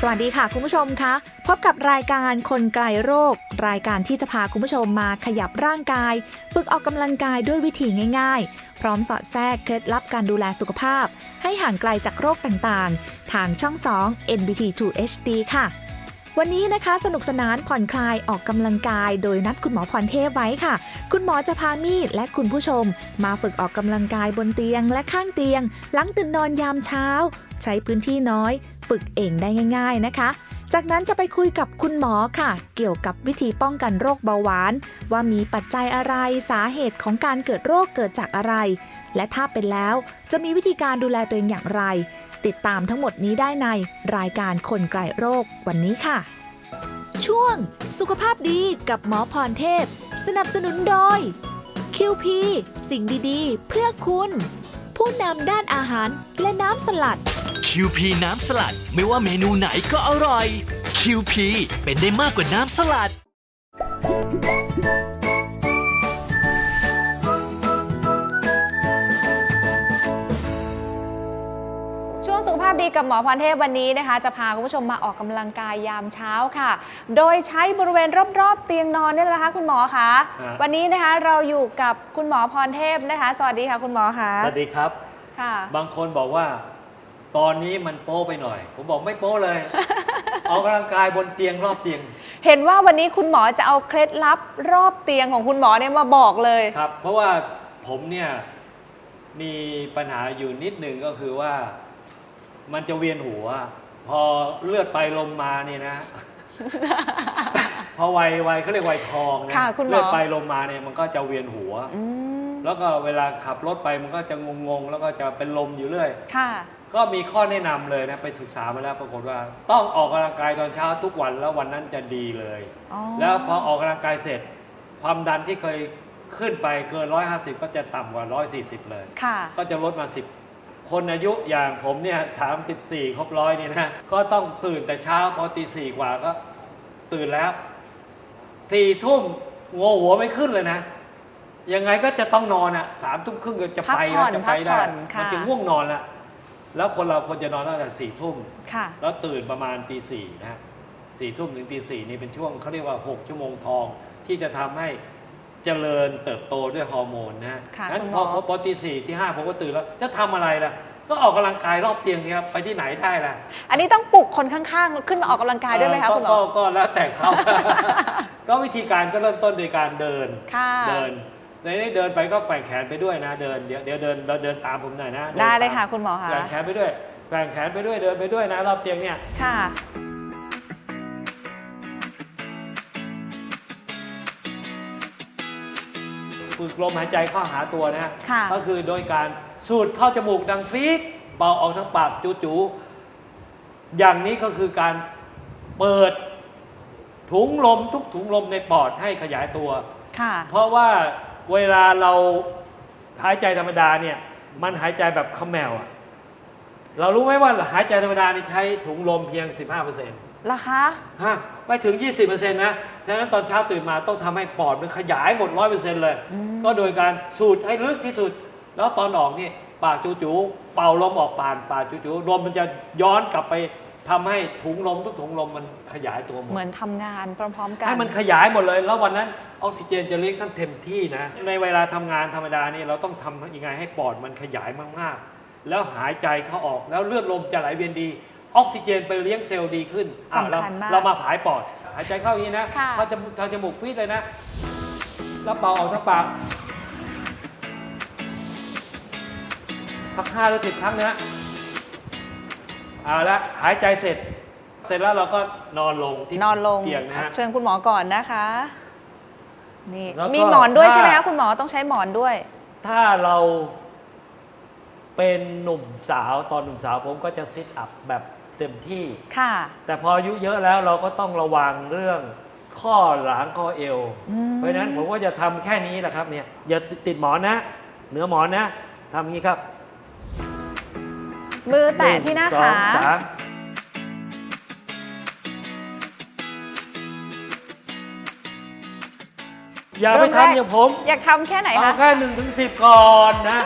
สวัสดีค่ะคุณผู้ชมคะพบกับรายการคนไกลโรค รายการที่จะพาคุณผู้ชมมาขยับร่างกาย ฝึกออกกำลังกายด้วยวิธีง่ายๆ พร้อมสอดแทรกเคล็ดลับการดูแลสุขภาพ ให้ห่างไกลจากโรคต่างๆ ทางช่อง 2 NBT 2 HD ค่ะ วันนี้นะคะสนุกสนานผ่อนคลายออกกำลังกาย โดยนัดคุณหมอพรเทพไว้ค่ะ คุณหมอจะพามีดและคุณผู้ชม มาฝึกออกกำลังกายบนเตียงและข้างเตียง หลังตื่นนอนยามเช้า ใช้พื้นที่น้อย ฝึกเองได้ง่าย ๆนะคะ จากนั้นจะไปคุยกับคุณหมอค่ะ เกี่ยวกับวิธีป้องกันโรคเบาหวาน ว่ามีปัจจัยอะไรสาเหตุของการเกิดโรคเกิดจากอะไร และถ้าเป็นแล้วจะมีวิธีการดูแลตัวเองอย่างไร ติดตามทั้งหมดนี้ได้ในรายการคนไกลโรควันนี้ค่ะ ช่วง สุขภาพดีกับหมอพรเทพ สนับสนุนโดย QP สิ่งดีๆ เพื่อคุณ ผู้นำด้านอาหารและน้ำสลัด QP น้ำสลัด ไม่ว่าเมนูไหนก็อร่อย QP เป็นได้มากกว่าน้ำสลัด ช่วงสุขภาพดีกับหมอพรเทพวันนี้นะคะ จะพาคุณผู้ชมมาออกกำลังกายยามเช้าค่ะ โดยใช้บริเวณรอบๆ เตียงนอนนี่แหละนะคะ คุณหมอคะฮะ วันนี้นะคะเราอยู่กับคุณหมอพรเทพนะคะ สวัสดีค่ะคุณหมอคะสวัสดีครับ ค่ะ บางคนบอกว่า ตอนนี้มันโป้ไปหน่อย ผมบอกไม่โป้เลยออกกำลังกายบนเตียงรอบเตียง เห็นว่าวันนี้คุณหมอจะเอาเคล็ดลับรอบเตียงของคุณหมอเนี่ยมาบอกเลย ครับ เพราะว่าผมเนี่ยมีปัญหาอยู่นิดหนึ่งก็คือว่า มันจะเวียนหัว พอเลือดไปลมมาเนี่ยนะ พอวัยวัยเขาเรียกวัยทองนะค่ะคุณหมอ เลือดไปลมมาเนี่ยมันก็จะเวียนหัว อืมแล้วก็เวลาขับรถไปมันก็จะงงๆ แล้วก็จะเป็นลมอยู่เรื่อย ค่ะ ก็มีข้อแนะนำเลยนะไปศึกษามาแล้วปรากฏว่า ต้องออกกำลังกายตอนเช้าทุกวันแล้ววันนั้นจะดีเลย อ๋อแล้วพอออกกำลังกายเสร็จ ความดันที่เคยขึ้นไปเกิน 150 ก็จะต่ำกว่า 140 เลย ค่ะ ก็จะลดมา 10 คนอายุอย่างผมเนี่ยถาม 14 ครบร้อยนี่นะ ก็ต้องตื่นแต่เช้าพอตีสี่กว่าก็ตื่นแล้วสี่ทุ่มงอหัวไม่ขึ้นเลยนะ ยังไงก็จะต้องนอนอะสามทุ่มครึ่งก็จะไปพักผ่อนจะไปได้พักผ่อนค่ะ มันจะง่วงนอนละ แล้วคนเราควรจะนอนตั้งแต่สี่ทุ่มค่ะ แล้วตื่นประมาณตีสี่นะฮะสี่ทุ่มถึงตีสี่นี่เป็นช่วงเขาเรียกว่าหกชั่วโมงทอง ที่จะทำให้เจริญเติบโตด้วยฮอร์โมนนะฮะค่ะนั้นคุณหพมออ พอพอตีสี่ที่ห้าผมก็ตื่นแล้ว จะทำอะไรล่ะ ก็ออกกำลังกายรอบเตียงนี่ครับไปที่ไหนได้ล่ะอันนี้ต้องปลุกคนข้างๆ ขึ้นมาออกกำลังกายด้วยไหมคะเก็คุณหมอ ก็ก็แล้วแต่เขา ก็วิธีการก็เริ่มต้นโดยการเดิน ค่ะ เดิน ในนี้เดินไปก็แกว่งแขนไปด้วยนะ เดินเดี๋ยวเดี๋ยวเดินเราเดินตามผมหน่อยนะได้เลยนตามค่ะ คุณหมอคะแกว่งแขนไปด้วยแกว่งแขนไปด้วยเดินไปด้วยนะรอบเตียงเนี่ยค่ะ ฝึกลมหายใจเข้าหาตัวนะ ค่ะ ก็คือโดยการสูดเข้าจมูกดังฟีดเป่าออกทางปากจูๆอย่างนี้ก็คือการเปิดถุงลมทุกถุงลมในปอดให้ขยายตัว ค่ะ เพราะว่า เวลาเราหายใจธรรมดาเนี่ยมันหายใจแบบเขมแมวอะเรารู้ไหมว่าหายใจธรรมดานี่ใช้ถุงลมเพียง 15%ราคาฮะไม่ถึง 20%นะฉะนั้นตอนเช้าตื่นมาต้องทำให้ปอดมันขยายหมด 100%เลยอืมก็โดยการสูดให้ลึกที่สุด แล้วตอนออกนี่ปากจูๆเป่าลมออกปานปากจูๆลมมันจะย้อนกลับไปทำให้ถุงลมทุกถุงลมมันขยายตัวหมด เหมือนทำงานพร้อมๆกัน ให้มันขยายหมดเลย แล้ววันนั้น ออกซิเจนจะเลี้ยงท่านเต็มที่นะ ในเวลาทำงานธรรมดานี่เราต้องทำยังไงให้ปอดมันขยายมากๆ แล้วหายใจเข้าออกแล้วเลือดลมจะไหลเวียนดี ออกซิเจนไปเลี้ยงเซลล์ดีขึ้นอะสำคัญมากเราเรามาผายปอด หายใจเข้าอย่างนี้นะค่ะเข้าจมูกทางจมูกฟีดเลยนะ แล้วเป่าออกทางปากสักห้าหรือสิบครั้งนะเอาละหายใจเสร็จ เสร็จแล้วเราก็นอนลงที่นอนลงเตียงนะฮะเชิญคุณหมอก่อนนะคะ นี่แล้วก็มีหมอนด้วยถ้าใช่ไหมคะคุณหมอต้องใช้หมอนด้วย ถ้าเราเป็นหนุ่มสาวตอนหนุ่มสาวผมก็จะซิทอัพแบบเต็มที่ ค่ะ แต่พออายุเยอะแล้วเราก็ต้องระวังเรื่องข้อหลังข้อเอว อืม เพราะฉะนั้นผมก็จะทำแค่นี้แหละครับเนี่ยอย่าติดหมอนนะ เหนือหมอนนะทำอย่างนี้ครับมือแตะที่หน้างสอขา งสาม อย่าไปทำอย่างผม อยากทำแค่ไหนเอาคะ แค่หนึ่งถึงสิบก่อนนะ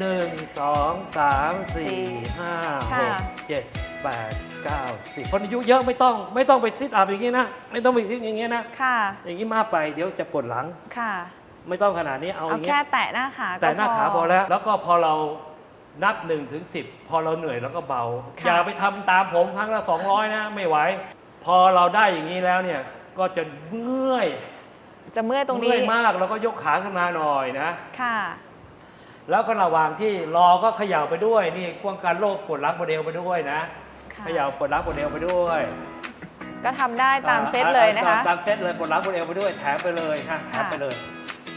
หนึ่งสองสามสี่ห้าหค่ะกเจ็ดแปดเก้าสิบคนอายุเยอะไม่ต้องไม่ต้องไปซิทอัพอย่างนี้นะ ไม่ต้องไปซิทอย่างนี้นะ ค่ะ อย่างนี้มากไปเดี๋ยวจะปวดหลัง ค่ะ ไม่ต้องขนาดนี้เอาอเอาย่างแค่เงี้ยแตะหน้าขาก็ แต่หน้าขาพอแล้ว แล้วก็พอเรานับ1นถึงสิพอเราเหนื่อยแล้วก็เบา ค่ะ อย่าไปทำตามผมครั้งละ 200 นะ ไม่ไหว พอเราได้อย่างนี้แล้วเนี่ย ก็จะเมื่อย จะเมื่อยตรงนี้ เมื่อยมากแล้วก็ยกขาขึ้นมาหน่อยนะ ค่ะ แล้วก็ระหว่างที่รอก็เขย่าไปด้วย นี่ป้องกันโรคปวดหลังปวดเอวไปด้วยนะ ค่ะ เขย่าปวดหลังปวดเอวไปด้วยก็ทำได้ตามเซตเลยนะคะ ตามเซตเลยปวดหลังปวดเอวไปด้วยแถมไปเลยฮะแถมค่ะไปเลย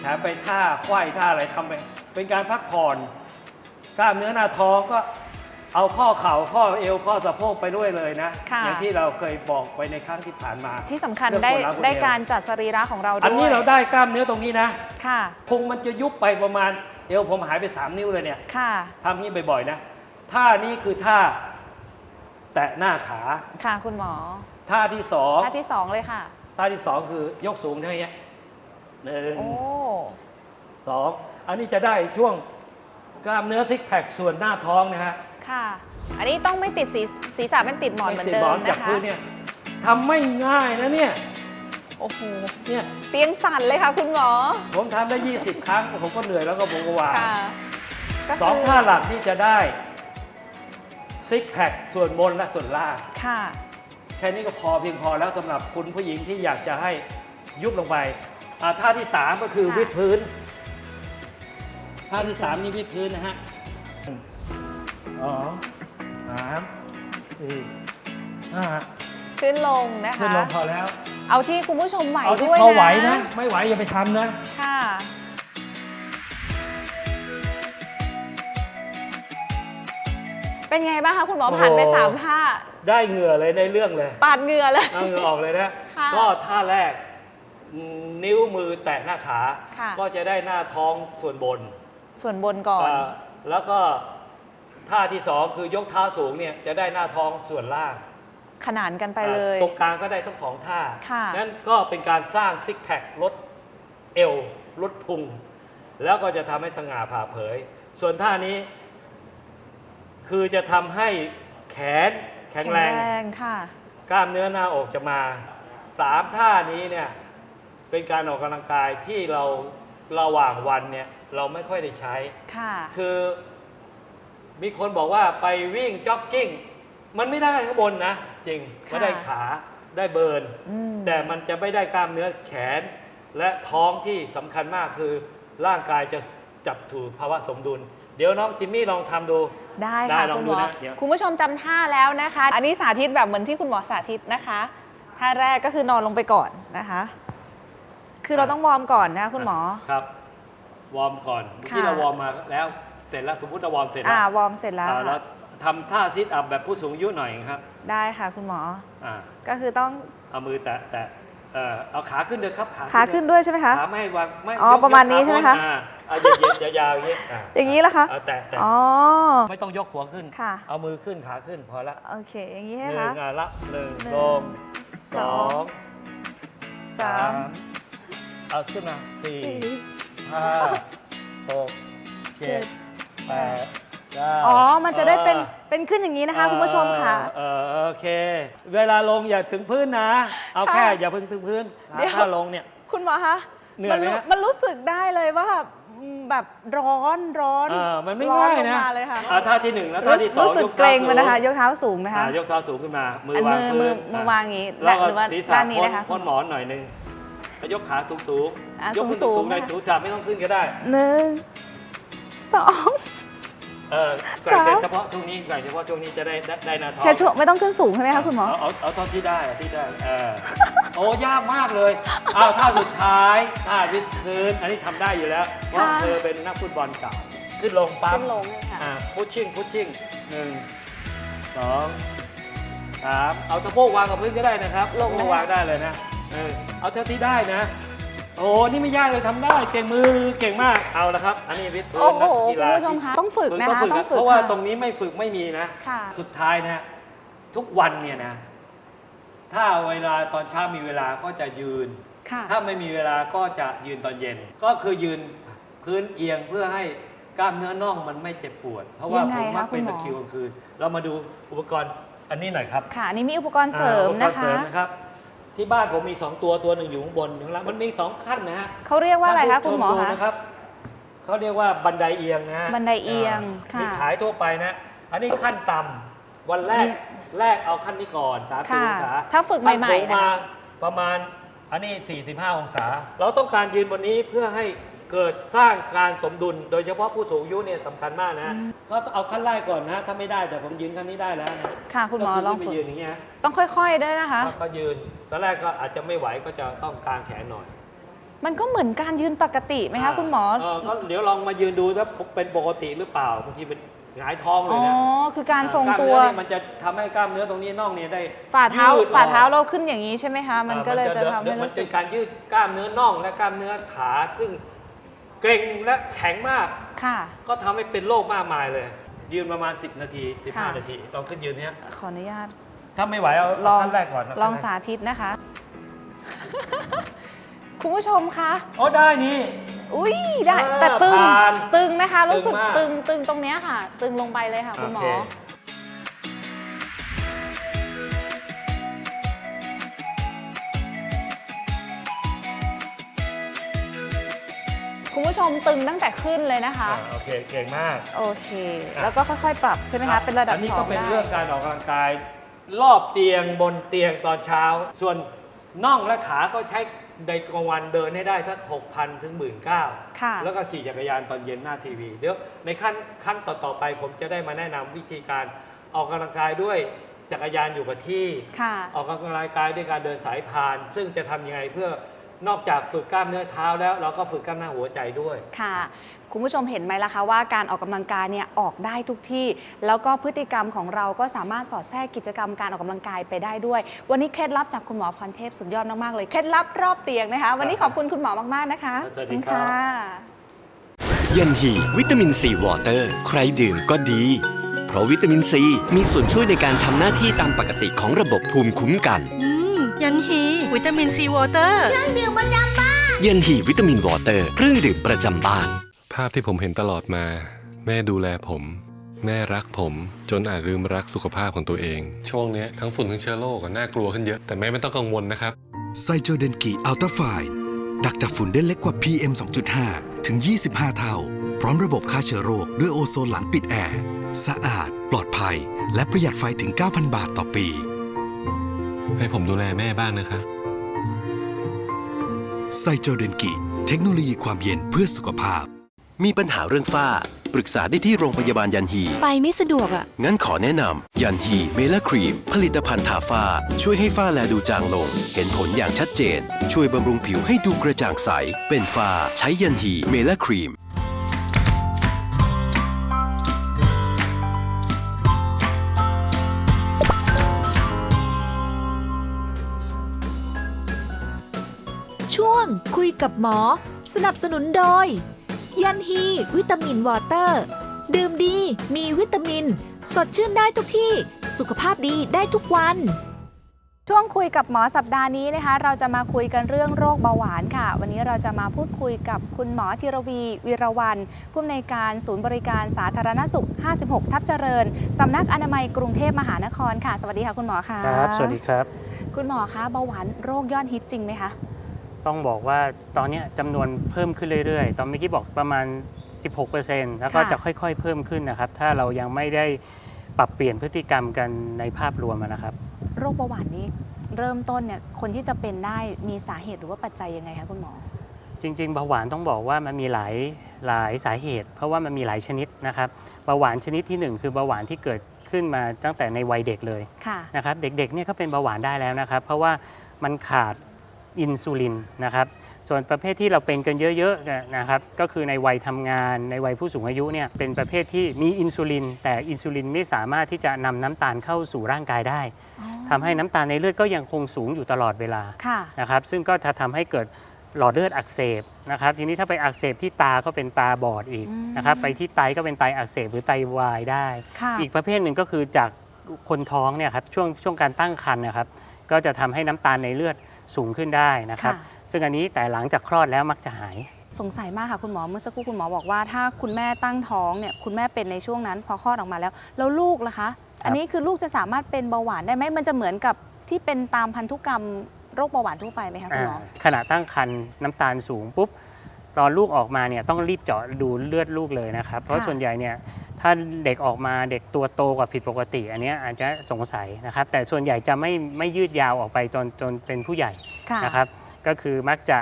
แถมไปท่าไขว้ท่าอะไรทำไป เป็นการพักผ่อน กล้ามเนื้อหน้าท้องก็ เอาข้อเข่าข้อเอวข้อสะโพกไปด้วยเลยนะ ค่ะ อย่างที่เราเคยบอกไปในครั้งที่ผ่านมาที่สำคัญเรื่องได้ปวหลังปวได้เอวการจัดสรีระของเราด้วยอันนี้เราได้กล้ามเนื้อตรงนี้นะค่ะ พุงมันจะยุบไปประมาณเอวผมหายไป 3 นิ้วเลยเนี่ยค่ะ ทำนี้บ่อยๆนะท่านี้คือท่า แตะหน้าขาค่ะคุณหมอท่าที่สองท่าที่สองเลยค่ะ ท่าที่สองคือยกสูงเท่านี้หนึ่ง โอ้ สองอันนี้จะได้ช่วงกล้ามเนื้อซิกแพคส่วนหน้าท้องนะฮะ ค่ะ อันนี้ต้องไม่ติดศีรศีรษะเป็นติดหมอนเหมือนไติเดิหมจากนะคะพื้นเนี่ยทำไม่ง่ายนะเนี่ย โอ้โหเนี่ยเตียงสั่นเลยค่ะ คุณหมอผมทำได้ 20 ครั้ง ผมก็เหนื่อยแล้วก็ผมก็วางค่ะก็สองคืท่าหลักนี่จะได้ซิกแพคส่วนบนและส่วนล่าง ค่ะ แค่นี้ก็พอเพียงพอแล้วสำหรับคุณผู้หญิงที่อยากจะให้ยุบลงไปอ่าท่าที่ 3 ก็คือค่ะ วิดพื้น ท่าที่ 3 นี่วิดพื้นนะฮะหนึ่ง สองสามสี่ห้าขึ้นลงนะคะ ขึ้นลงพอแล้ว เอาที่คุณผู้ชมไหวเอาที่ด้วยพอนะไหวนะ ไม่ไหวอย่าไปทำนะ ค่ะ เป็นไงบ้างคะคุณหมอโอ้โห ผ่านไปสามท่าได้เหงื่อเลยในเรื่องเลยปาดเหงื่อเลย เอาเหงื่อออกเลยนะ ค่ะก็ท่าแรกอืมนิ้วมือแตะหน้าขา ค่ะ ก็จะได้หน้าท้องส่วนบนส่วนบนก่อนอ่าแล้วก็ ท่าที่สองคือยกเท้าสูงเนี่ยจะได้หน้าท้องส่วนล่างขนานกันไปเลยอ่าตรงกลางก็ได้ทั้งสองท่าค่ะ นั่นก็เป็นการสร้างซิกแพคลดเอวลดพุง แล้วก็จะทำให้สง่าผ่าเผย ส่วนท่านี้ คือจะทำให้แขนแข็งแรงค่ะ กล้ามเนื้อหน้าอกจะมาสามท่านี้เนี่ยเป็นการออกกำลังกายที่เราระหว่างวันเนี่ยเราไม่ค่อยได้ใช้ ค่ะ คือ มีคนบอกว่าไปวิ่งจ็อกกิ้ง มันไม่ได้ข้างบนนะ จริงค่ะไม่ได้ขาได้เบิร์น อืม แต่มันจะไม่ได้กล้ามเนื้อแขน และท้องที่สำคัญมากคือ ร่างกายจะจับถูกภาวะสมดุล เดี๋ยวน้องจิมมี่ลองทำดู ได้ได้ค่ะลองคุณดูหมอนะเดี๋ยว คุณผู้ชมจำท่าแล้วนะคะ อันนี้สาธิตแบบเหมือนที่คุณหมอสาธิตนะคะท่าแรกก็คือนอนลงไปก่อนนะคะ คือเราต้องวอร์มก่อนนะคุณหมอ ครับ วอร์มก่อนเมื่อกี้ค่ะ เราวอร์มมาแล้ว เสร็จแล้วสมมติเราวอร์มเสร็จแล้อ่าววอร์มเสร็จแล้วอ่าแล้วค่ะทำท่าซิทอัพแบบผู้สูงอายุหน่อยครับได้ค่ะคุณหมอ อ่าก็คือต้องเอามือแตะแตะเอ่อเอาขาขึ้นเด้อครับขาขาขึ้นด้วยใช่ไหมคะ ขาไม่ให้วางไม่อ๋อยกประมาณยกนี้ใช่ไหมคะขาอ่าเอาเหยียดๆยาวๆอย่างนี้อ่าอย่างนี้ละคะ เอาแตะแตะอ๋อ ไม่ต้องยกหัวขึ้น ค่ะ เอามือขึ้นขาขึ้นพอละ โอเค อย่างนี้หใช่นึ่ไหมงคะ อะละหนึ่งหนึ่งลงสสออง งสามเอาขึ้นมาสี่สี่ห้าหกเจ็ด แปดเก้าอ๋อ มันจะได้เป็นออเป็นขึ้นอย่างนี้นะคะคุณผู้ชมค่ะ เออเออโอเค เวลาลงอย่าถึงพื้นนะ เอาค่ะแค่อย่าเพิ่งถึงพื้นเดี๋ยว ถ้าลงเนี่ย คุณหมอคะเหนื่อยไหมรู้ฮะ มันรู้สึกได้เลยว่าอืมแบบร้อนร้อนเออมันไม่ร้อง่ายลนะมาเลยค่ะอ่าท่าที่หนึ่งแล้วท่าที่สองรู้สึกยเกรงมันนะคะยยกเท้าสูงนะคะยกเท้าสูงขึ้นมา มืออันวางมือพื้นมือมือวางอย่างนี้แล้วก็หรือว่าศีรษะด้านนี้พ้นนะคะพ้นหมอนหน่อยหนึงแล้วยกขาสูงสูงอะยกขึ้นสูสูงงๆๆเลยนะคะถูจับไม่ต้องขึ้นก็ได้ หนึ่งส อง เออแกว่งแต่สาม เฉพาะช่วงนี้แกว่งเฉพาะช่วงนี้จะได้ได้ได้หนาท้องแค่ช่วงไม่ต้องขึ้นสูงใช่ไหมคะคุณหมอ เอาเอาเอาเท่าที่ได้เอาที่ได้เออโอ้ยากมากเลยเอาท่าสุดท้ายท่าวิดพื้นอันนี้ทำได้อยู่แล้วเพราะค่ะ เธอเป็นนักฟุตบอลเก่าขึ้นลงปั๊บ ขึ้นลงเลยค่ะ อ่าพุชชิ่งพุชชิ่งหนึ่งสองสามเอาสะโพกวางกับพื้นก็ได้นะครับลงสะโพกนะคะวางได้เลยนะเออเอาเท่าที่ได้นะ โอ้นี่ไม่ยากเลยทำได้ เก่งมือเก่งมากเอาละครับ อันนี้วิดพื้นโอ้โหนักคุกีณฬาผู้ชมคะต้องฝึกนะคะต้องฝึกต้องฝึกเพราะว่าค่ะตรงนี้ไม่ฝึกไม่มีนะ ค่ะ สุดท้ายนะ ทุกวันเนี่ยนะ ถ้าเวลาตอนเช้ามีเวลาก็จะยืน ค่ะ ถ้าไม่มีเวลาก็จะยืนตอนเย็น ก็คือยืนพื้นเอียงเพื่อให้กล้ามเนื้อน่องมันไม่เจ็บปวด เพราะว่ายังไงผมมักคะเป็นคุณหมอตะคริวกลางคืน เรามาดูอุปกรณ์อันนี้หน่อยครับค่ะอันนี้มีอุปกรณ์เสริมอ่านะอุปกรณ์เสริคะมนะครับ ที่บ้านผมมี2ตัวตัวหนึ่งอยู่ข้างบนอยู่ข้างล่างมันมี2ขั้นนะฮะเขาเรียกว่าอะไรคะท่านคุณผู้ชหมอดูคะ นะครับเขาเรียกว่าบันไดเอียงนะฮะบันไดเอียงาค่ะมีขายทั่วไปนะ อันนี้ขั้นต่ำวันแรกแรกเอาขั้นนี้ก่อน30ค่ะองศาถ้าฝึกใหม่ๆขั้นสูงนะคะมาประมาณอันนี้ 45 องศา เราต้องการยืนบนนี้เพื่อให้ เกิดสร้างการสมดุล โดยเฉพาะผู้สูงอายุเนี่ยสำคัญมากนะก็เอาขั้นแรกก่อนนะ ถ้าไม่ได้แต่ผมยืนขั้นนี้ได้แล้วนะค่ะคุณหมอก็ลองขึ้นฝึไปกยืนอย่างเงี้ยต้องค่อยๆด้วยนะคะก็ก็ยืนตอนแรกก็อาจจะไม่ไหวก็จะต้องกางแขนหน่อยมันก็เหมือนการยืนปกติไหมคะคุณหมอ เก็เดี๋ยวลองมายืนดูถ้าเป็นปกติหรือเปล่าบางทีเป็นหงายท้องเลอ๋ยอ นะคือการทรงตัว กล้ามเนื้อนี่มันจะทำให้กล้ามเนื้อตรงนี้น่องเนี่ยได้ฝ่าเท้า ยืดออก ฝ่าเท้าเราขึ้นอย่างนี้ใช่ไหมคะ มันก็เลยจะทำให้มันรู้สึเป็ก นการยืดกล้ามเนื้อน่องและกล้ามเนื้อขา ซึ่ง เกร็งและแข็งมาก ค่ะ ก็ทำให้เป็นโรคมากมายเลย ยืนประมาณ 10 นาที ค่ะ 15 นาทีลองขึ้นยืนเนี้ยขออนุญาตถ้าไม่ไหวเอาลองขั้นแรกก่อนนะลองขั้นแรกสาธิตนะคะ คุณผู้ชมคะโอ้ได้นี่ อุ้ยได้อ่าแต่ตึงผ่านตึงนะคะ รู้สึกตึตึงงมากตึงตรงเนี้ยค่ะ ตึงลงไปเลยค่ะ คุณหมอ โอเค คุณผู้ชมตึงตั้งแต่ขึ้นเลยนะคะ อ่าโอเคเก่งมาก โอเคอะแล้วก็ค่อยๆ ปรับใช่ไหมคะ เป็นระดับอันนี้สอก็งเป็นได้ เรื่องการออกกำลังกาย รอบเตียงบนเตียงตอนเช้า ส่วนน่องและขาก็ใช้ในกลางวันเดินให้ได้สัก6,000 ถึง19,000ค่ะแล้วก็ขี่จักรยานตอนเย็นหน้าทีวี เดี๋ยวในขั้นขั้นต่อ ๆ ไปผมจะได้มาแนะนำวิธีการออกกำลังกายด้วยจักรยานอยู่กับที่ ค่ะ ออกกำลังกายด้วยการเดินสายพาน ซึ่งจะทำยังไงเพื่อ นอกจากฝึกกล้ามเนื้อเท้าแล้ว เราก็ฝึกกล้ามเนื้อหัวใจด้วย ค่ะ คุณผู้ชมเห็นไหมล่ะคะว่าการออกกำลังกายเนี่ยออกได้ทุกที่ แล้วก็พฤติกรรมของเราก็สามารถสอดแทรกกิจกรรมการออกกำลังกายไปได้ด้วย วันนี้เคล็ดลับจากคุณหมอพรเทพสุดยอดมากๆเลยเคล็ดลับรอบเตียงนะคะ วันนี้ขอบคุณคุณหมอมากๆนะคะสวัสดีขอณครับค่ะยันฮีวิตามินซีวอเตอร์ ใครดื่มก็ดี เพราะวิตามินซีมีส่วนช่วยในการทำหน้าที่ตามปกติของระบบภูมิคุ้มกัน อืมยันฮีวิ ตามินซีวอเตอร์ยันฮีวิตามินวอเตอร์เครื่องดื่มประจำบ้าน ภาพที่ผมเห็นตลอดมา แม่ดูแลผม แม่รักผม จนอาจลืมรักสุขภาพของตัวเอง ช่วงเนี้ยทั้งฝุ่นทั้งเชื้อโรคอะน่ากลัวขึ้นเยอะ แต่แม่ไม่ต้องกังวลนะครับ ไซโจเดนกิอัลตราไฟดักจับฝุ่นได้เล็กกว่า PM 2.5 ถึง 25 เท่า พร้อมระบบฆ่าเชื้อโรคด้วยโอโซนหลังปิดแอร์ สะอาด ปลอดภัย และประหยัดไฟถึง 9,000 บาทต่อปี ให้ผมดูแลแม่บ้างนะครับ ไซโจเดนกิเทคโนโลยีความเย็นเพื่อสุขภาพ มีปัญหาเรื่องฝ้า ปรึกษาได้ที่โรงพยาบาลยันฮี ไปไม่สะดวกอะ งั้นขอแนะนำยันฮีเมลาครีม ผลิตภัณฑ์ทาฝ้า ช่วยให้ฝ้าแลดูจางลง เห็นผลอย่างชัดเจน ช่วยบำรุงผิวให้ดูกระจ่างใส เป็นฝ้าใช้ยันฮีเมลาครีม ช่วงคุยกับหมอ สนับสนุนโดย ยันฮี วิตามินวอเตอร์ ดื่มดีมีวิตามิน สดชื่นได้ทุกที่ สุขภาพดีได้ทุกวัน ช่วงคุยกับหมอสัปดาห์นี้นะคะ เราจะมาคุยกันเรื่องโรคเบาหวานค่ะ วันนี้เราจะมาพูดคุยกับคุณหมอธีรวีวีรวันผู้อำนวยการศูนย์บริการสาธารณสุข 56 ทับเจริญสำนักอนามัยกรุงเทพมหานครค่ะ สวัสดีค่ะคุณหมอค่ะ ครับ สวัสดีครับ คุณหมอคะเบาหวานโรคยอดฮิตจริงไหมคะ ต้องบอกว่าตอนเนี้ยจำนวนเพิ่มขึ้นเรื่อยๆ ตอนเมื่อกี้บอกประมาณ 16%แล้วก็ค่ะจะค่อยๆ เพิ่มขึ้นนะครับ ถ้าเรายังไม่ได้ปรับเปลี่ยนพฤติกรรมกันในภาพรวมอะนะครับ โรคเบาหวานนี้เริ่มต้นเนี่ยคนที่จะเป็นได้มีสาเหตุหรือว่าปัจจัยยังไงคะคุณหมอ จริงๆเบาหวานต้องบอกว่ามันมีหลายหลายสาเหตุ เพราะว่ามันมีหลายชนิดนะครับเบาหวานชนิดที่หนึ่งคือเบาหวานที่เกิดขึ้นมาตั้งแต่ในวัยเด็กเลยค่ะนะครับเด็กๆเนี่ยก็เป็นเบาหวานได้แล้วนะครับ เพราะว่ามันขาด อินซูลินนะครับส่วนประเภทที่เราเป็นกันเยอะๆเนี่ยนะครับก็คือในวัยทำงานในวัยผู้สูงอายุเนี่ยเป็นประเภทที่มีอินซูลิน แต่อินซูลินไม่สามารถที่จะนำน้ำตาลเข้าสู่ร่างกายได้ทำให้น้ำตาลในเลือดก็ยังคงสูงอยู่ตลอดเวลาค่ะนะครับซึ่งก็จะทำให้เกิดหลอดเลือดอักเสบนะครับทีนี้ถ้าไปอักเสบที่ตาก็เป็นตาบอดอีกอืมนะครับไปที่ไตก็เป็นไตอักเสบหรือไตวายได้ค่ะอีกประเภทหนึ่งก็คือจากคนท้องเนี่ยครับช่วงช่วงการตั้งครรภ์เนะครับก็จะทำให้น้ำตาลในเลือด สูงขึ้นได้นะครับ ค่ะ ซึ่งอันนี้แต่หลังจากคลอดแล้วมักจะหาย สงสัยมากค่ะคุณหมอเมื่อสักครู่คุณหมอบอกว่าถ้าคุณแม่ตั้งท้องเนี่ยคุณแม่เป็นในช่วงนั้น พอคลอดออกมาแล้ว แล้วลูกล่ะคะ อันนี้คือลูกจะสามารถเป็นเบาหวานได้ไหมมันจะเหมือนกับที่เป็นตามพันธุกรรมโรคเบาหวานทั่วไปไหมคะคุณหมอ อ่าขณะตั้งครรภ์น้ำตาลสูงปุ๊บ ตอนลูกออกมาเนี่ยต้องรีบเจาะดูเลือดลูกเลยนะครับ เพราะค่ะส่วนใหญ่เนี่ยถ้าเด็กออกมาเด็กตัวโตกว่าผิดปกติ อันเนี้ยอาจจะสงสัยนะครับ แต่ส่วนใหญ่จะไม่ไม่ยืดยาวออกไปจนจนเป็นผู้ใหญ่ค่ะนะครับ ก็คือมักจะ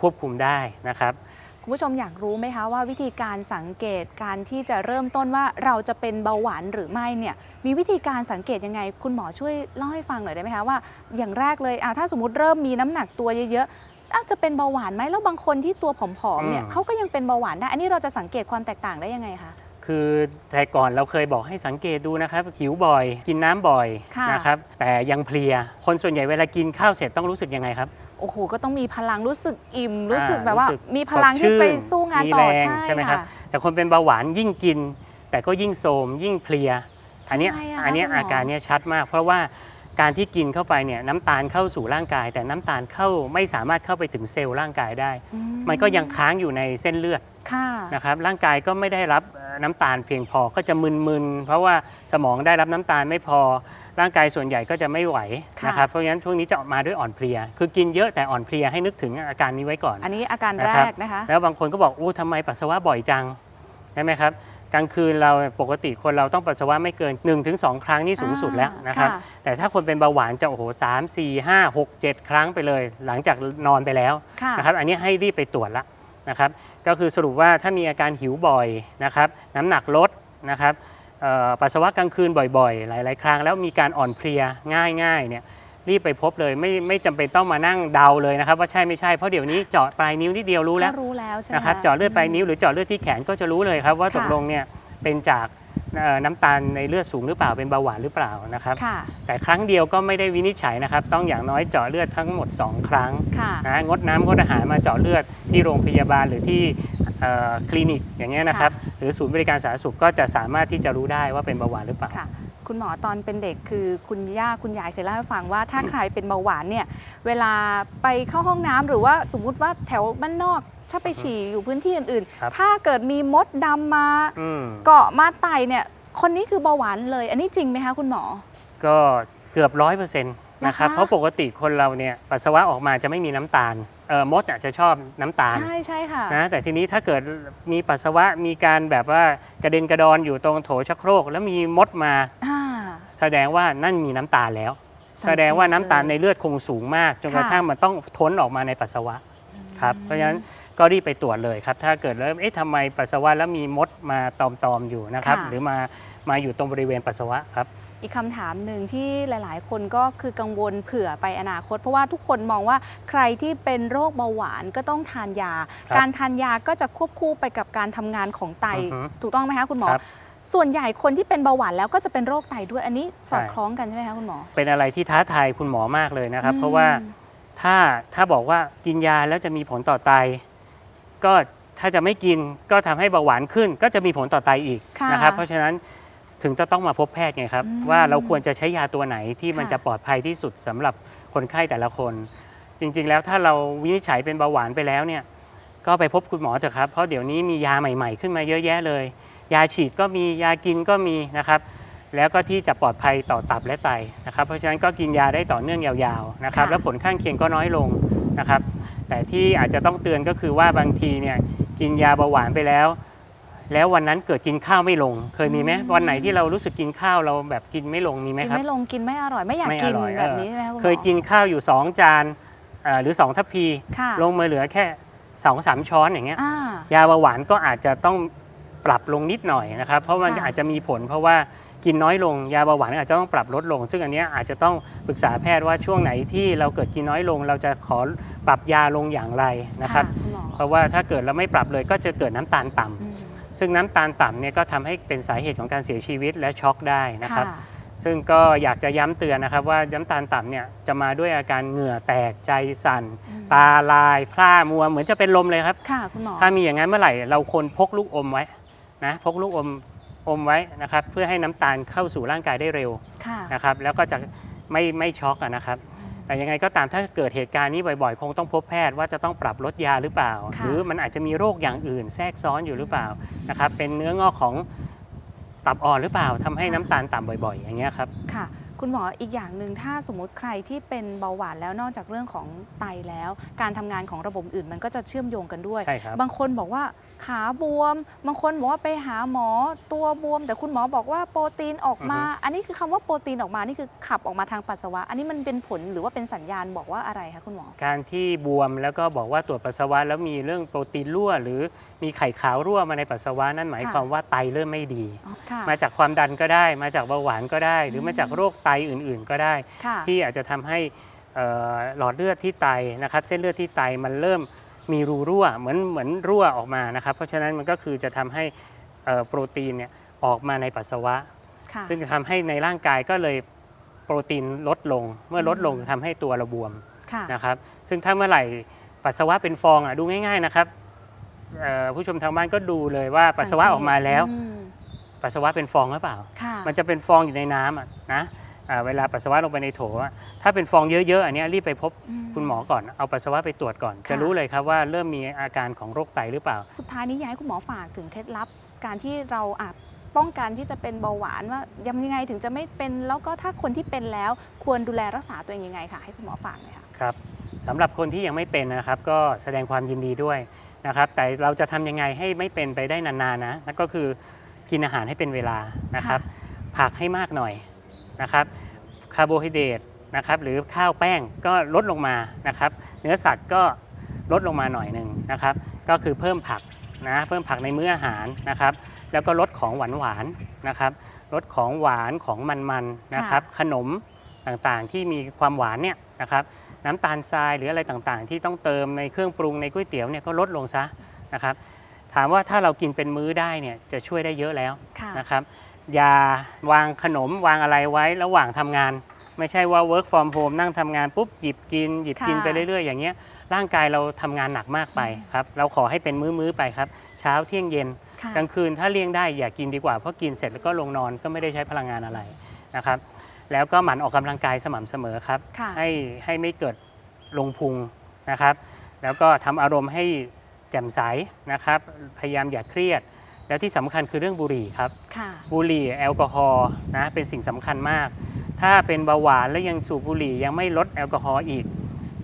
ควบคุมได้นะครับคุณผู้ชมอยากรู้ไหมคะว่าวิธีการสังเกตการที่จะเริ่มต้นว่าเราจะเป็นเบาหวานหรือไม่เนี่ยมีวิธีการสังเกตยังไง คุณหมอช่วยเล่าให้ฟังหน่อยได้ไหมคะว่า อย่างแรกเลยอะถ้าสมมติเริ่มมีน้ำหนักตัวเยอะๆ อ้าวจะเป็นเบาหวานไหมแล้วบางคนที่ตัวผอมๆเนี่ยอืม เขาก็ยังเป็นเบาหวานได้ อันนี้เราจะสังเกตความแตกต่างได้ยังไงคะ คือแต่ก่อนเราเคยบอกให้สังเกตดูนะครับ หิวบ่อย กินน้ำบ่อยค่ะ นะครับ แต่ยังเพลีย คนส่วนใหญ่เวลากินข้าวเสร็จต้องรู้สึกยังไงครับ โอ้โหก็ต้องมีพลังรู้สึกอิ่ม รู้สึกอ่าแบบว่า รู้สึกมีพลังที่สดชื่นไปสู้งานมีต่อแรงใช่ใช่ไหมครับ ค่ะ แต่คนเป็นเบาหวานยิ่งกิน แต่ก็ยิ่งโทรมยิ่งเพลีย อันเนี้ยทำไมอะคะอันเนี้ยคุณหมออาการเนี้ยชัดมาก เพราะว่า การที่กินเข้าไปเนี่ยน้ำตาลเข้าสู่ร่างกาย แต่น้ำตาลเข้าไม่สามารถเข้าไปถึงเซลล์ร่างกายได้ อืมันก็ยังค้างอยู่ในเส้นเลือดค่ะนะครับ ร่างกายก็ไม่ได้รับเอ่อน้ำตาลเพียงพอก็จะมึนๆเพราะว่าสมองได้รับน้ำตาลไม่พอ ร่างกายส่วนใหญ่ก็จะไม่ไหวค่ะนะครับเพราะฉะนั้นช่วงนี้จะออกมาด้วยอ่อนเพลีย คือกินเยอะแต่อ่อนเพลียให้นึกถึงอาการนี้ไว้ก่อน อันนี้อาการนะแรครับกนะคะ แล้วบางคนก็บอกอู้ทำไมปัสสาวะบ่อยจังใช่ไหมครับ กลางคืนเราปกติคนเราต้องปัสสาวะไม่เกิน 1-2 ครั้งนี่สูงสุดแล้วนะครับ ค่ะแต่ถ้าคนเป็นเบาหวานจะโอ้โหสามสี่ห้าหกเจ็ดครั้งไปเลย หลังจากนอนไปแล้วค่ะนะครับ อันนี้ให้รีบไปตรวจละนะครับ ก็คือสรุปว่าถ้ามีอาการหิวบ่อยนะครับ น้ำหนักลดนะครับเอ่อปัสสาวะกลางคืนบ่อยๆ หลาย ๆ ครั้งแล้วมีการอ่อนเพลียง่ายๆเนี่ย รีบไปพบเลย ไม่ไม่จำเป็นต้องมานั่งเดาเลยนะครับ ว่าใช่ไม่ใช่เพราะเดี๋ยวนี้เจาะปลายนิ้วนิดเดียวรู้แล้วก็รู้แล้วใช่ไหมนะครับเจาะเลือดปลายนิ้วหรือเจาะเลือดที่แขนก็จะรู้เลยครับ ว่าค่ะตกลงเนี่ยเป็นจากเอ่อน้ำตาลในเลือดสูงหรือเปล่าเป็นเบาหวานหรือเปล่านะครับ ค่ะ แต่ครั้งเดียวก็ไม่ได้วินิจฉัยนะครับ ต้องอย่างน้อยเจาะเลือดทั้งหมด 2 ครั้งค่ะ นะงดน้ำงดอาหารมาเจาะเลือดที่โรงพยาบาลหรือที่เอ่อคลินิกอย่างเงี้ยนะครับ หรือศูนย์บริการสาธารณสุขก็จะสามารถที่จะรู้ได้ว่าเป็นเบาหวานหรือเปล่า ค่ะ คุณหมอตอนเป็นเด็กคือคุณย่าคุณยายเคยเล่าให้ฟังว่าถ้าใครเป็นเบาหวานเนี่ยเวลาไปเข้าห้องน้ำหรือว่าสมมุติว่าแถวบ้านนอกถ้าไปฉี่อยู่พื้นที่อื่นครับ ๆ ถ้าเกิดมีมดดำมา อืมเกาะมาไต่เนี่ยคนนี้คือเบาหวานเลย อันนี้จริงไหมคะคุณหมอ ก็เกือบร้อยเปอร์เซ็นต์นะครับ นะคะ เพราะปกติคนเราเนี่ยปัสสาวะออกมาจะไม่มีน้ำตาลเอ่อมดอาจจะชอบน้ำตาลใช่ใช่ค่ะ นะแต่ทีนี้ถ้าเกิดมีปัสสาวะมีการแบบว่ากระเด็นกระดอนอยู่ตรงโถชักโครก แล้วมีมดมาอ่า แสดงว่านั่นมีน้ำตาลแล้วสังเกตแสดงว่าน้ำตาลในเลือดคงสูงมาก จนกระค่ะทั่งมันต้องท้นออกมาในปัสสาวะครับเพราะฉะนั้นก็รีบไปตรวจเลยครับ ถ้าเกิดแล้วเอ๊ะทำไมปัสสาวะแล้วมีมดมาตอมๆอยู่นะครับค่ะหรือมามาอยู่ตรงบริเวณปัสสาวะครับ อีกคำถามหนึ่งที่หลาย ๆ คนก็คือกังวลเผื่อไปอนาคต เพราะว่าทุกคนมองว่าใครที่เป็นโรคเบาหวานก็ต้องทานยาครับการทานยาก็จะควบคู่ไปกับการทำงานของไตอือฮึถูกต้องไหมคะคุณหมอครับ ส่วนใหญ่คนที่เป็นเบาหวานแล้วก็จะเป็นโรคไตด้วยอันนี้สอดใช่คล้องกันใช่ไหมคะคุณหมอ เป็นอะไรที่ท้าทายคุณหมอมากเลยนะครับอืมเพราะว่าถ้าถ้าบอกว่ากินยาแล้วจะมีผลต่อไต ก็ถ้าจะไม่กินก็ทำให้เบาหวานขึ้น ก็จะมีผลต่อไตอีกค่ะนะครับ เพราะฉะนั้นถึงจะต้องมาพบแพทย์ไงครับอืมว่าเราควรจะใช้ยาตัวไหนที่มันค่ะจะปลอดภัยที่สุดสำหรับคนไข้แต่ละคน จริง ๆ แล้วถ้าเราวินิจฉัยเป็นเบาหวานไปแล้วเนี่ยก็ไปพบคุณหมอเถอะครับ เพราะเดี๋ยวนี้มียาใหม่ ๆ ขึ้นมาเยอะแยะเลย ยาฉีดก็มียากินก็มีนะครับ แล้วก็ที่จะปลอดภัยต่อตับและไตนะครับ เพราะฉะนั้นก็กินยาได้ต่อเนื่องยาวๆนะครับค่ะแล้วผลข้างเคียงก็น้อยลงนะครับ แต่ที่อาจจะต้องเตือนก็คือว่าบางทีเนี่ยกินยาเบาหวานไปแล้ว แล้ววันนั้นเกิดกินข้าวไม่ลง เคยมีไหมวันไหนที่เรารู้สึกกินข้าวเราแบบกินไม่ลงมีไหมกินครับ ไม่ลงกินไม่อร่อยไม่อยากไม่กินอร่อยแบบเออนี้ใช่ไหมคะคุณหมอ เคยกินข้าวอยู่ 2 จานเอ่อหรือ 2 ทัพพี ค่ะ ลงมาเหลือแค่2อสามช้อนอย่างเงี้ยอ่ายาเบาหวานก็อาจจะต้อง ปรับลงนิดหน่อยนะครับ เพราะมันค่ะ อาจจะมีผลเพราะว่ากินน้อยลงยาเบาหวานอาจจะต้องปรับลดลง ซึ่งอันเนี้ยอาจจะต้องปรึกษาแพทย์ว่าช่วงไหนที่เราเกิดกินน้อยลง เราจะขอปรับยาลงอย่างไรนะครับคุณหมอเพราะว่าถ้าเกิดเราไม่ปรับเลยก็จะเกิดน้ำตาลต่ำอืมซึ่งน้ำตาลต่ำเนี่ยก็ทำให้เป็นสาเหตุของการเสียชีวิตและช็อกได้นะครับค่ะซึ่งก็อยากจะย้ำเตือนนะครับว่าน้ำตาลต่ำเนี่ยจะมาด้วยอาการเหงื่อแตกใจสั่นตาลายพร่ามัวเหมือนจะเป็นลมเลยครับ ค่ะคุณหมอถ้ามีอย่างนั้นเมื่อไหร่เราควรพกลูกอมไว้ นะพกลูกอมอมไว้นะครับ เพื่อให้น้ำตาลเข้าสู่ร่างกายได้เร็วค่ะนะครับ แล้วก็จะไม่ไม่ช็อกอะนะครับแต่ยังไงก็ตามถ้าเกิดเหตุการณ์นี้บ่อยๆ คงต้องพบแพทย์ว่าจะต้องปรับลดยาหรือเปล่าค่ะหรือมันอาจจะมีโรคอย่างอื่นแทรกซ้อนอยู่หรือเปล่านะครับเป็นเนื้องอกของตับอ่อนหรือเปล่าทำให้น้ำตาลต่ำบ่อย ๆ อย่างเงี้ยครับค่ะ คุณหมออีกอย่างหนึ่งถ้าสมมติใครที่เป็นเบาหวานแล้วนอกจากเรื่องของไตแล้ว การทำงานของระบบอื่นมันก็จะเชื่อมโยงกันด้วย ใช่ครับ บางคนบอกว่าขาบวม บางคนบอกว่าไปหาหมอตัวบวม แต่คุณหมอบอกว่าโปรตีนออกมา อันนี้คือคำว่าโปรตีนออกมานี่คือขับออกมาทางปัสสาวะ อันนี้มันเป็นผลหรือว่าเป็นสัญญาณบอกว่าอะไรคะคุณหมอ การที่บวมแล้วก็บอกว่าตรวจปัสสาวะ แล้วมีเรื่องโปรตีนรั่ว หรือมีไข่ขาวรั่วมาในปัสสาวะนั่นหมายค่ะ ความว่าไตเริ่มไม่ดี อ๋อค่ะ มาจากความดันก็ได้ มาจากเบาหวานก็ได้ หรือมาจากโรคไตอื่นๆก็ได้ ค่ะที่อาจจะทำให้เอ่อหลอดเลือดที่ไตนะครับ เส้นเลือดที่ไตมันเริ่มมีรูรั่วเหมือนเหมือนรั่วออกมานะครับ เพราะฉะนั้นมันก็คือจะทำให้เอ่อโปรตีนเนี่ยออกมาในปัสสาวะ ค่ะ ซึ่งจะทำให้ในร่างกายก็เลยโปรตีนลดลง เมื่อลดลงทำให้ตัวเราบวม ค่ะ นะครับซึ่งถ้าเมื่อไหร่ปัสสาวะเป็นฟองอะดูง่ายๆนะครับเอ่อผู้ชมทางบ้านก็ดูเลยว่าปัสสาวะออกมาแล้ว อืมปัสสาวะเป็นฟองหรือเปล่า ค่ะ มันจะเป็นฟองอยู่ในน้ำอะนะอ่า เวลาปัสสาวะลงไปในโถอะถ้าเป็นฟองเยอะๆ อันเนี้ยรีบไปพบอืมคุณหมอก่อน เอาปัสสาวะไปตรวจก่อนค่ะจะรู้เลยครับว่าเริ่มมีอาการของโรคไตหรือเปล่า สุดท้ายนี้อยากให้คุณหมอฝากถึงเคล็ดลับ การที่เราอาจป้องกันที่จะเป็นเบาหวานว่ายังไงถึงจะไม่เป็น แล้วก็ถ้าคนที่เป็นแล้วควรดูแลรักษาตัวเองยังไงค่ะให้คุณหมอฝากหน่อยค่ะครับสำหรับคนที่ยังไม่เป็นนะครับ ก็แสดงความยินดีด้วยนะครับแต่เราจะทำยังไงให้ไม่เป็นไปได้นานๆนะนั่นก็คือกินอาหารให้เป็นเวลานะครับผักให้มากหน่อย นะครับคาร์โบไฮเดรตนะครับหรือข้าวแป้งก็ลดลงมานะครับ เนื้อสัตว์ก็ลดลงมาหน่อยหนึ่งนะครับ ก็คือเพิ่มผักนะเพิ่มผักในมื้ออาหารนะครับ แล้วก็ลดของหวานหวานๆนะครับลดของหวานของมันๆนะครับ ขนมต่างๆที่มีความหวานเนี่ยนะครับน้ำตาลทรายหรืออะไรต่างๆ ที่ต้องเติมในเครื่องปรุงในก๋วยเตี๋ยวเนี่ยก็ลดลงซะนะครับ ถามว่าถ้าเรากินเป็นมื้อได้เนี่ยจะช่วยได้เยอะแล้วค่ะนะครับอ ย่าวางขนมวางอะไรไว้ระหว่างทำงาน ไม่ใช่ว่า work from home นั่งทำงานปุ๊บหยิบกิน หยิบกินค่ะไปเรื่อย ๆ อย่างเงี้ยร่างกายเราทำงานหนักมากไปครับ เราขอให้เป็นมื้อๆไปครับ เช้าเที่ยงเย็นค่ะกลางคืนถ้าเลี่ยงได้อย่ากินดีกว่าเพราะกินเสร็จแล้วก็ลงนอนก็ไม่ได้ใช้พลังงานอะไรนะครับแล้วก็หมั่นออกกำลังกายสม่ำเสมอครับค่ะให้ให้ไม่เกิดลงพุงนะครับ แล้วก็ทำอารมณ์ให้แจ่มใสนะครับ พยายามอย่าเครียด แล้วที่สำคัญคือเรื่องบุหรี่ครับค่ะบุหรี่แอลกอฮอล์นะเป็นสิ่งสำคัญมาก ถ้าเป็นเบาหวานแล้วยังสูบบุหรี่ยังไม่ลดแอลกอฮอล์อีก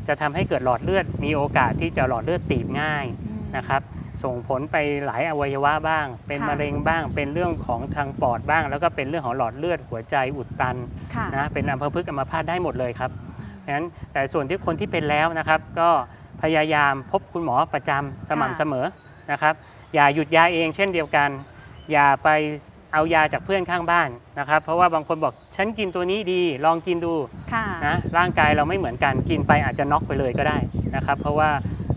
จะทำให้เกิดหลอดเลือด มีโอกาสที่จะหลอดเลือดตีบง่ายนะครับส่งผลไปหลายอวัยวะบ้าง เป็นค่ะมะเร็งบ้าง เป็นเรื่องของทางปอดบ้าง แล้วก็เป็นเรื่องของหลอดเลือดหัวใจอุดตันค่ะนะเป็นอัมพฤกษ์อัมพาตได้หมดเลยครับงั้นแต่ส่วนที่คนที่เป็นแล้วนะครับ ก็พยายามพบคุณหมอประจำสม่ำเสมอนะครับ อย่าหยุดยาเองเช่นเดียวกัน อย่าไปเอายาจากเพื่อนข้างบ้านนะครับ เพราะว่าบางคนบอกฉันกินตัวนี้ดีลองกินดูค่ะนะร่างกายเราไม่เหมือนกันกินไปอาจจะน็อกไปเลยก็ได้นะครับ เพราะว่า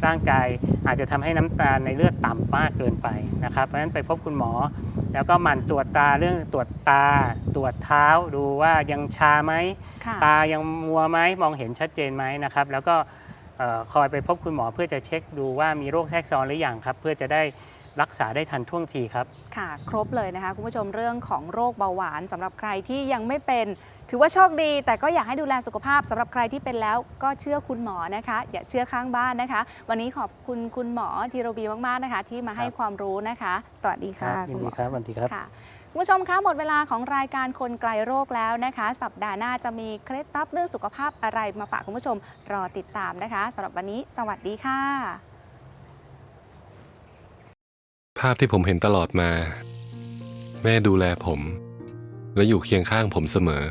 ร่างกายอาจจะทำให้น้ำตาลในเลือดต่ำมากเกินไปนะครับเพราะฉะนั้นไปพบคุณหมอ แล้วก็หมั่นตรวจตาเรื่องตรวจตา ตรวจเท้าดูว่ายังชาไหมค่ะตายังมัวไหมมองเห็นชัดเจนไหมนะครับ แล้วก็เอ่อคอยไปพบคุณหมอเพื่อจะเช็คดูว่ามีโรคแทรกซ้อนหรือยังครับ เพื่อจะได้ รักษาได้ทันท่วงทีครับ ค่ะ ครบเลยนะคะ คุณผู้ชมเรื่องของโรคเบาหวานสำหรับใครที่ยังไม่เป็น ถือว่าโชคดี แต่ก็อยากให้ดูแลสุขภาพสำหรับใครที่เป็นแล้วก็เชื่อคุณหมอนะคะ อย่าเชื่อข้างบ้านนะคะ วันนี้ขอบคุณคุณหมอธีรบีมากๆนะคะ ที่มาให้ความรู้นะคะ สวัสดีค่ะยินคุณหดีมอครับสวัสดีครับค่ะคุณผู้ชมคะหมดเวลาของรายการคนไกลโรคแล้วนะคะ สัปดาห์หน้าจะมีเคล็ดลับเรื่องสุขภาพอะไรมาฝากคุณผู้ชมรอติดตามนะคะสำหรับวันนี้ สวัสดีค่ะ ภาพที่ผมเห็นตลอดมา แม่ดูแลผม และอยู่เคียงข้างผมเสมอ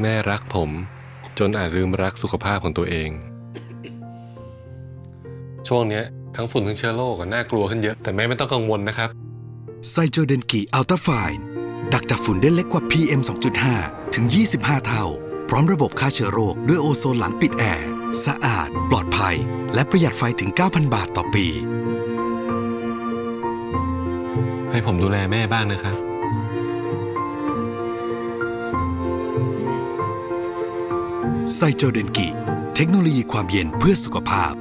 แม่รักผม จนอาจลืมรักสุขภาพของตัวเอง ช่วงเนี้ยทั้งฝุ่นทั้งเชื้อโรคอะน่ากลัวขึ้นเยอะ แต่แม่ไม่ต้องกังวลนะครับ ไซโจอเดนกิอัลตราไฟน์ดักจับฝุ่นได้เล็กกว่า PM 2.5 ถึง 25 เท่า พร้อมระบบฆ่าเชื้อโรคด้วยโอโซนหลังปิดแอร์ สะอาด ปลอดภัย และประหยัดไฟถึง 9,000 บาทต่อปี ให้ผมดูแลแม่บ้างนะครับ ไซโจเดนกิ เทคโนโลยีความเย็นเพื่อสุขภาพ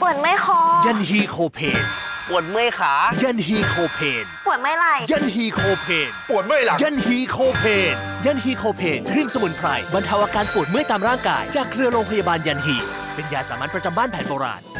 ปวดไม่คอ ยันฮีโคเพน ปวดเมื่อยขา ยันฮีโคเพน ปวดเมื่อยไหล่ ยันฮีโคเพน ปวดเมื่อยหลัง ยันฮีโคเพน ยันฮีโคเพนครีมสมุนไพรบรรเทาอาการปวดเมื่อยตามร่างกาย จากเครือโรงพยาบาลยันฮี เป็นยาสามัญประจำบ้านแผนโบราณ